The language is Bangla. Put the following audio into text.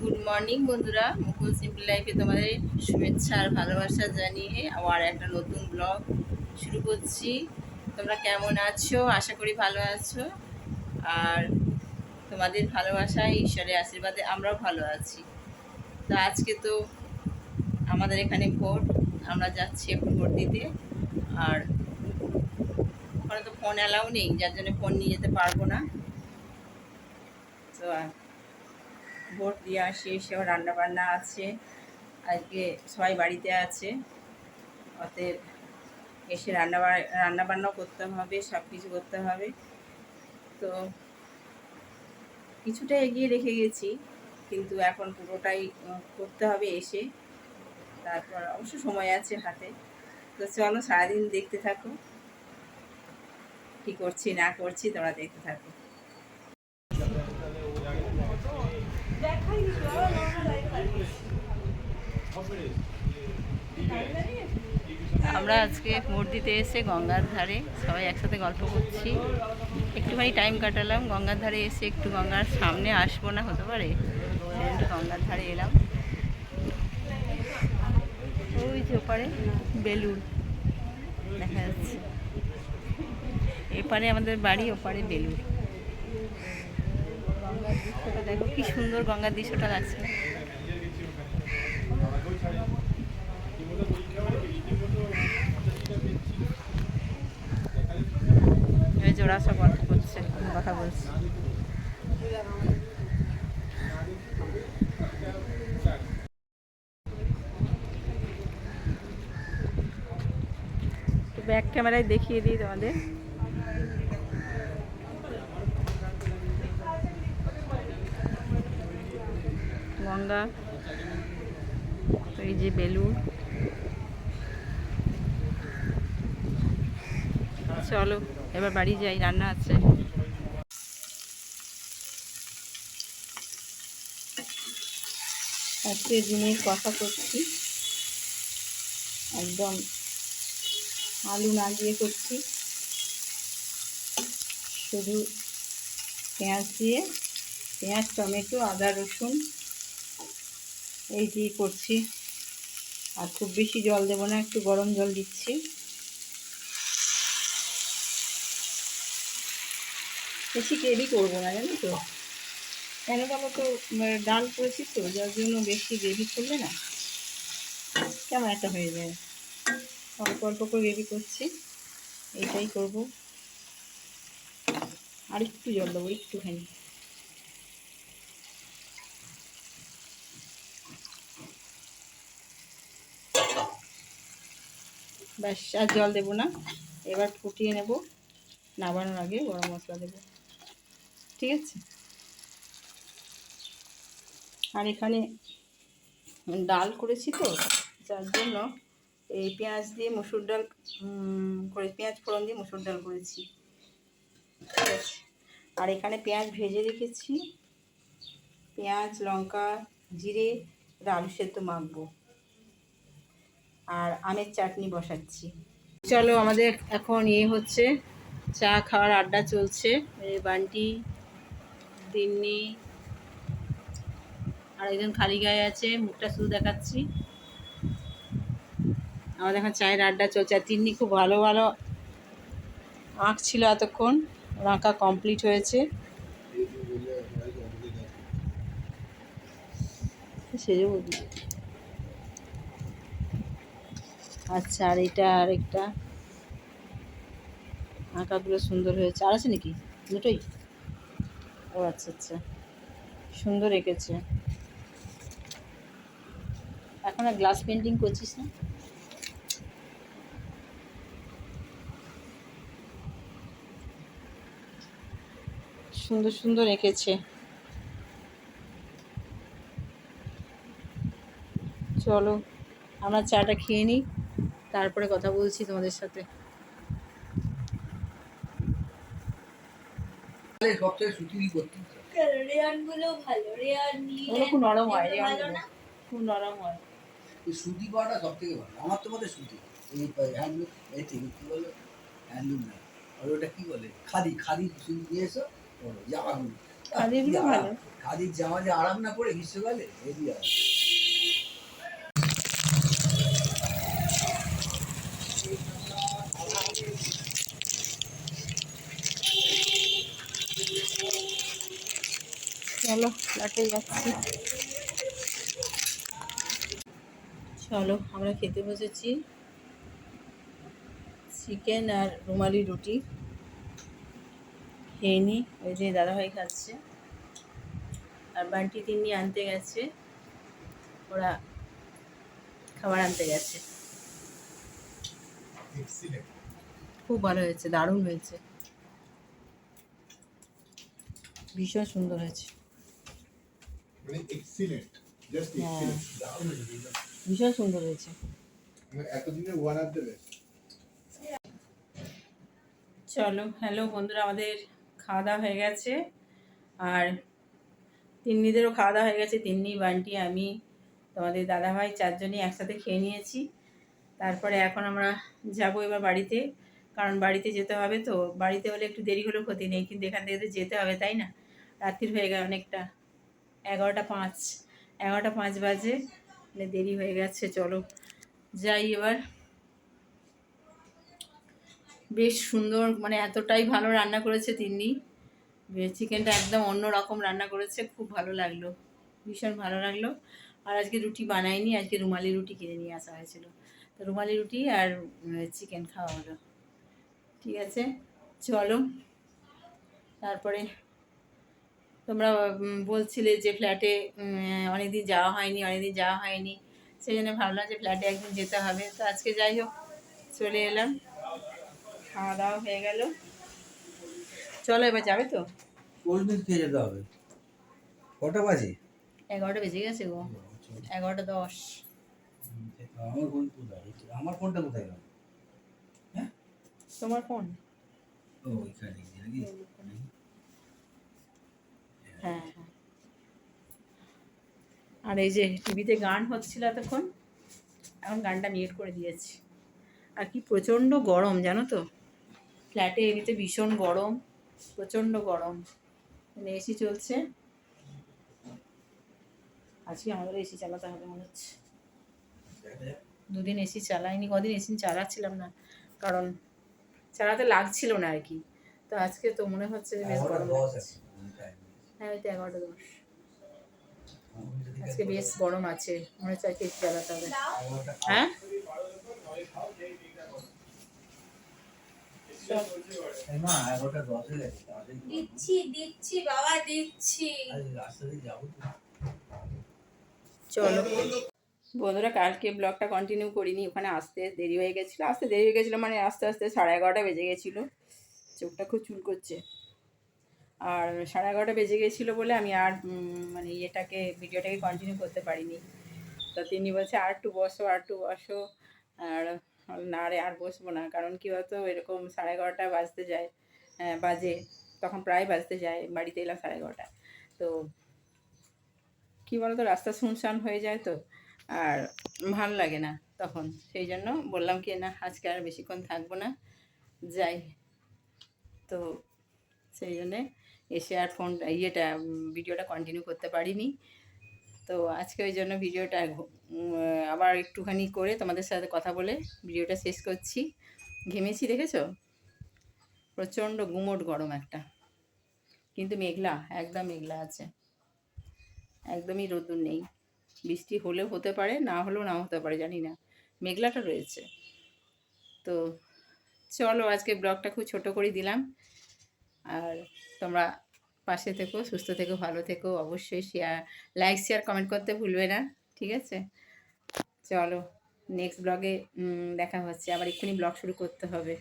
গুড মর্নিং বন্ধুরা। মুকুল সিম্পল লাইফে তোমাদের শুভেচ্ছা আর ভালোবাসা জানিয়ে আবার একটা নতুন ব্লগ শুরু করছি। তোমরা কেমন আছো? আশা করি ভালো আছো। আর তোমাদের ভালোবাসায় ঈশ্বরের আশীর্বাদে আমরাও ভালো আছি। তো আজকে তো আমাদের এখানে ভোট, আমরা যাচ্ছি এখন ভোট দিতে। আর ওখানে তো ফোন অ্যালাউ নেই, যার জন্য ফোন নিয়ে যেতে পারব না। তো ভোট দিয়ে আসি এসেও রান্না বান্না আছে, আজকে সবাই বাড়িতে আছে। অতএব এসে রান্না রান্না বান্নাও করতে হবে সব কিছু করতে হবে। তো কিছুটা এগিয়ে রেখে গেছি, কিন্তু এখন পুরোটাই করতে হবে এসে। তারপর অবশ্য সময় আছে হাতে। তো চলো সারাদিন দেখতে থাকো। কি করছি না করছি তোমরা দেখতে থাকো। আমরা আজকে দিতে এসে গঙ্গার ধারে সবাই একসাথে গল্প করছি। একটুখানি টাইম কাটালাম, গঙ্গার ধারে এসে একটু গঙ্গার সামনে আসব না, হতে পারে? একটু গঙ্গার ধারে এলাম। ওই যে ওপারে বেলুর দেখা যাচ্ছে। এপারে আমাদের বাড়ি, ওপারে বেলুর গঙ্গার দৃশ্যটা দেখো, কি সুন্দর গঙ্গার দৃশ্যটা লাগছে। জোড়া সব গল্প করছে কথা বলছি? ব্যাক ক্যামেরায় দেখিয়ে দিই তোমাদের। গঙ্গা। যে বেলুন চলো, এবার বাড়ি যাই, রান্না আছে। আজকে দিনের কথা করছি। একদম আলু না দিয়ে করছি। শুধু পেঁয়াজ দিয়ে, পেঁয়াজ, টমেটো, আদা, রসুন, এই দিয়ে করছি। আর খুব বেশি জল দেবো না, একটু গরম জল দিচ্ছি। বেশি গ্রেভি করব না, জানো তো? কেন বলো তো ডাল করেছি তো, যার জন্য বেশি গ্রেভি করলে না কেমন একটা হয়ে যায়। অল্প অল্প করে গ্রেভি করছি এইটাই করব। আর একটু জল দেবো, একটুখানি। ব্যাস, আর জল দেবো না। এবার ফুটিয়ে নেব। নামানোর আগে গরম মশলা দেবো। ঠিক আছে? আর এখানে ডাল করেছি তো, যার জন্য এই পেঁয়াজ দিয়ে মুসুর ডাল করে পেঁয়াজ ফোড়ন দিয়ে মুসুর ডাল করেছি। ঠিক আছে? আর এখানে পেঁয়াজ ভেজে রেখেছি। পেঁয়াজ, লঙ্কা, জিরে এটা আলু সেদ্ধ মাখবো। আর আমের চাটনি বসাচ্ছি। চলো আমাদের এখন ইয়ে হচ্ছে, চা খাওয়ার আড্ডা চলছে। বান্টি, দিন্নি আর একজন খালি গায়ে আছে, মুখটা শুধু দেখাচ্ছি। আমাদের এখন চায়ের আড্ডা চলছে, আর তিন্নি খুব ভালো ভালো আঁকছিল এতক্ষণ, ওর আঁকা কমপ্লিট হয়েছে। সেজে বলি আচ্ছা আর এটা আরেকটা। আঁকাগুলো সুন্দর হয়েছে। আর আছে নাকি? দুটোই? ও আচ্ছা আচ্ছা। সুন্দর এঁকেছে। এখন আর গ্লাস পেন্টিং করছিস না? সুন্দর সুন্দর এঁকেছে। চলো, আমরা চাটা খেয়ে নিই। তারপরে কথা বলছি তোমাদের সাথে। সবথেকে সুতিরই করতে? রেয়ানগুলো ভালো। রেয়ান ওগুলো খুব নরম হয় এগুলো ভালো না? খুব নরম হয়। সুতি করাটা সব থেকে ভালো। আমার তো বলে সুতি এই হ্যান্ডলুম এই থেকে কি বলে? হ্যান্ডলুম না। আর ওটা কি বলে? খাদি খাদি সুতি নিয়ে এসো জামাগুলো খাদির জামা যে আরাম না করে গ্রীষ্মকালে? হেভি আর চলো ফ্ল্যাটে যাচ্ছি। চলো, আমরা খেতে বসেছি চিকেন আর রুমালি রুটি। খেয়ে নিই ওই যে দাদাভাই খাচ্ছে। আর বান্টি তিন্নি আনতে গেছে। ওরা খাবার আনতে গেছে। খুব ভালো হয়েছে, দারুণ হয়েছে। ভীষণ সুন্দর হয়েছে। মানে এক্সিলেন্ট জাস্ট এক্সিলেন্ট ভীষণ সুন্দর হয়েছে। এতদিনে ওয়ান অফ দ্য বেস্ট চলো হ্যালো বন্ধুরা আমাদের খাওয়া দাওয়া হয়ে গেছে। আর তিন্নিদেরও খাওয়া দাওয়া হয়ে গেছে। তিন্নি বান্টি আমি তোমাদের দাদাভাই চারজনই একসাথে খেয়ে নিয়েছি। তারপরে এখন আমরা যাব এবার বাড়িতে কারণ বাড়িতে যেতে হবে তো। বাড়িতে হলে একটু দেরি হলেও ক্ষতি নেই কিন্তু এখান থেকে তো যেতে হবে তাই না? রাত্রির হয়ে গেল অনেকটা। এগারোটা পাঁচ এগারোটা পাঁচ বাজে। মানে দেরি হয়ে গেছে, চলো। যাই এবার। বেশ সুন্দর মানে এতটাই ভালো রান্না করেছে তিন্নি। চিকেনটা একদম অন্য রকম রান্না করেছে, খুব ভালো লাগল। ভীষণ ভালো লাগল। আর আজকে রুটি বানাইনি, আজকে রুমালি রুটি কিনে নিয়ে আসা হয়েছিল। তো রুমালি রুটি আর চিকেন খাওয়া হলো। ঠিক আছে? চলো। তারপরে তোমরা বলছিলে যে ফ্ল্যাটে অনেকদিন যাওয়া হয়নি অনেকদিন যাওয়া হয়নি। সেই জন্য ভাবলাম যে ফ্ল্যাটে একদিন যেতে হবে। তো আজকে যাই হোক চলে এলাম। খাওয়া দাওয়া হয়ে গেল। চলো এবার যাবে তো? কোল্ড খেয়ে যেতে হবে। কটা বাজে? এগারোটা বেজে গেছে গো। এগারোটা দশ। আমার ফোন কোথায়? আমার ফোনটা কোথায় গেল? তোমার ফোন ও নাকি? হ্যাঁ। আর এই যে টিভিতে গান হচ্ছিল এতক্ষণ এখন গানটা মিউট করে দিয়েছি। আর কি প্রচণ্ড গরম জানো তো? ফ্ল্যাটে এমনিতে ভীষণ গরম প্রচণ্ড গরম। মানে এসি চলছে। আজকে আমাদের এসি চালাতে হবে মনে হচ্ছে। দুদিন এসি চালাইনি কদিন এসি চালাচ্ছিলাম না কারণ চালাতে লাগছিল না আর কি। তো আজকে তো মনে হচ্ছে যে বেশ গরম লাগছে। হ্যাঁ ওই তো এগারোটা দশ। আজকে বেশ গরম আছে মনে হচ্ছে আজকে চালাতে হবে। হ্যাঁ। দিচ্ছি বাবা চলো। বন্ধুরা কালকে ব্লগটা কন্টিনিউ করিনি ওখানে আসতে দেরি হয়ে গেছিল। আসতে দেরি হয়ে গেছিল মানে আস্তে আস্তে সাড়ে এগারোটা বেজে গেছিল। চোখটা খুব চুল করছে আর সাড়ে এগারোটা বেজে গেছিল বলে আমি আর মানে ইয়েটাকে, ভিডিওটাকে কন্টিনিউ করতে পারিনি। তো তিনি বলছে, আর একটু বসো, আর একটু বসো। আর না রে আর বসবো না। কারণ কী হতো এরকম সাড়ে এগারোটা বাজতে যায় বাজে, তখন প্রায় বাজতে যায়, বাড়িতে এলাম সাড়ে এগারোটা। তো কী বলতো, রাস্তা শুনশান হয়ে যায় তো, আর ভালো লাগে না তখন। সেই জন্য বললাম কি, না, আজকে আর বেশিক্ষণ থাকব না। যাই, তো সেই জন্যে এসে আর ফোন ইয়েটা ভিডিওটা কন্টিনিউ করতে পারিনি। তো আজকে ওই জন্য ভিডিওটা আবার একটুখানি করে তোমাদের সাথে কথা বলে ভিডিওটা শেষ করছি। ঘেমেছি, দেখেছ? প্রচণ্ড গুমোট গরম একটা। কিন্তু মেঘলা, একদম মেঘলা আছে। একদমই রোদ্দুর নেই। বৃষ্টি হলেও হতে পারে, না হলেও না হতে পারে, জানি না। মেঘলাটা রয়েছে। তো চলো আজকে ব্লগটা খুব ছোট করে দিলাম। আর তোমরা পাশে থেকো, সুস্থ থেকো, ভালো থেকো, অবশ্যই শেয়ার লাইক শেয়ার কমেন্ট করতে ভুলবে না, ঠিক আছে? চলো নেক্সট ব্লগে দেখা হচ্ছে। আবার এক্ষুনি ব্লগ শুরু করতে হবে।